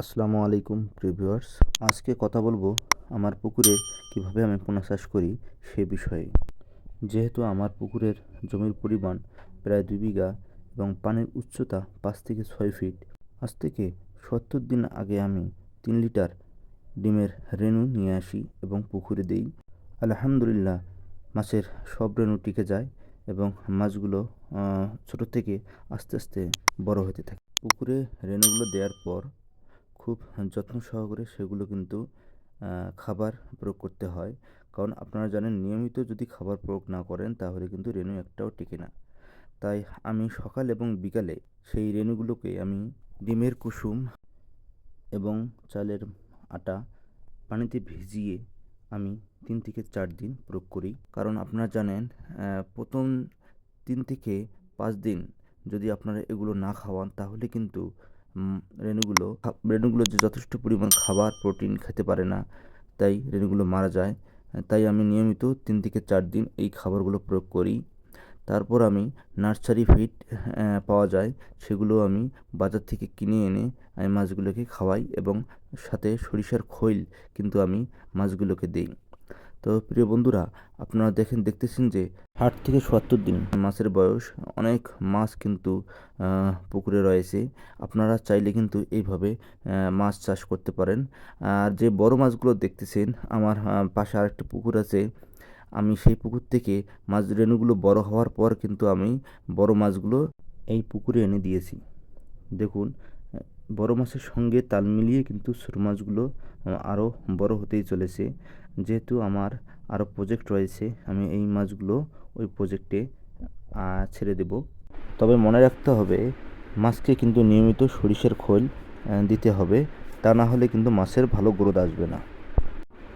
আসসালামু আলাইকুম প্রিভিউয়ার্স আজকে কথা বলব আমার পুকুরে কীভাবে আমি পোনা চাষ করি সে বিষয়ে। যেহেতু আমার পুকুরের জমির পরিমাণ প্রায় দুই বিঘা এবং পানির উচ্চতা পাঁচ থেকে ছয় ফিট, আজ থেকে সত্তর দিন আগে আমি তিন লিটার ডিমের রেণু নিয়ে আসি এবং পুকুরে দেই। আলহামদুলিল্লাহ, মাছের সব রেণু টিকে যায় এবং মাছগুলো ছোট থেকে আস্তে আস্তে বড় হতে থাকে। পুকুরে রেণুগুলো দেওয়ার পর খুব যত্ন সহকারে সেগুলো কিন্তু খাবার প্রয়োগ করতে হয়। কারণ আপনারা জানেন নিয়মিত যদি খাবার প্রয়োগ না করেন তাহলে কিন্তু রেণু একটাও টিকে না। তাই আমি সকাল এবং বিকালে সেই রেণুগুলোকে আমি ডিমের কুসুম এবং চালের আটা পানিতে ভিজিয়ে আমি তিন থেকে চার দিন প্রয়োগ করি। কারণ আপনারা জানেন প্রথম তিন থেকে পাঁচ দিন যদি আপনারা এগুলো না খাওয়ান তাহলে কিন্তু রেণুগুলো রেণুগুলো যে যথেষ্ট পরিমাণ খাবার, প্রোটিন খেতে পারে না, তাই রেণুগুলো মারা যায়। তাই আমি নিয়মিত তিন থেকে চার দিন এই খাবারগুলো প্রয়োগ করি। তারপর আমি নার্সারি ফিড পাওয়া যায়, সেগুলো আমি বাজার থেকে কিনে এনে আমি মাছগুলোকে খাওয়াই এবং সাথে সরিষার খৈল কিন্তু আমি মাছগুলোকে দিই। তো প্রিয় বন্ধুরা, আপনারা দেখেন, দেখতেছেন যে ষাট থেকে সত্তর দিন মাছের বয়স, অনেক মাছ কিন্তু পুকুরে রয়েছে। আপনারা চাইলে কিন্তু এইভাবে মাছ চাষ করতে পারেন। আর যে বড় মাছগুলো দেখতেছেন, আমার পাশে আরেকটা পুকুর আছে। আমি সেই পুকুর থেকে মাছ রেণুগুলো বড় হওয়ার পর কিন্তু আমি বড় মাছগুলো এই পুকুরে এনে দিয়েছি। দেখুন, বড় মাছের সঙ্গে তাল মিলিয়ে কিন্তু ছোট মাছগুলো আরও বড় হতেই চলেছে। যেহেতু আমার আরও প্রজেক্ট রয়েছে, আমি এই মাছগুলো ওই প্রজেক্টে ছেড়ে দেব। তবে মনে রাখতে হবে, মাছকে কিন্তু নিয়মিত সরিষার খোল দিতে হবে। তা না হলে কিন্তু মাছের ভালো গ্রোথ আসবে না।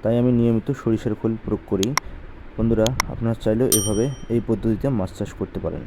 তাই আমি নিয়মিত সরিষার খোল প্রয়োগ করি। বন্ধুরা, আপনারা চাইলেও এভাবে এই পদ্ধতিতে মাছ চাষ করতে পারেন।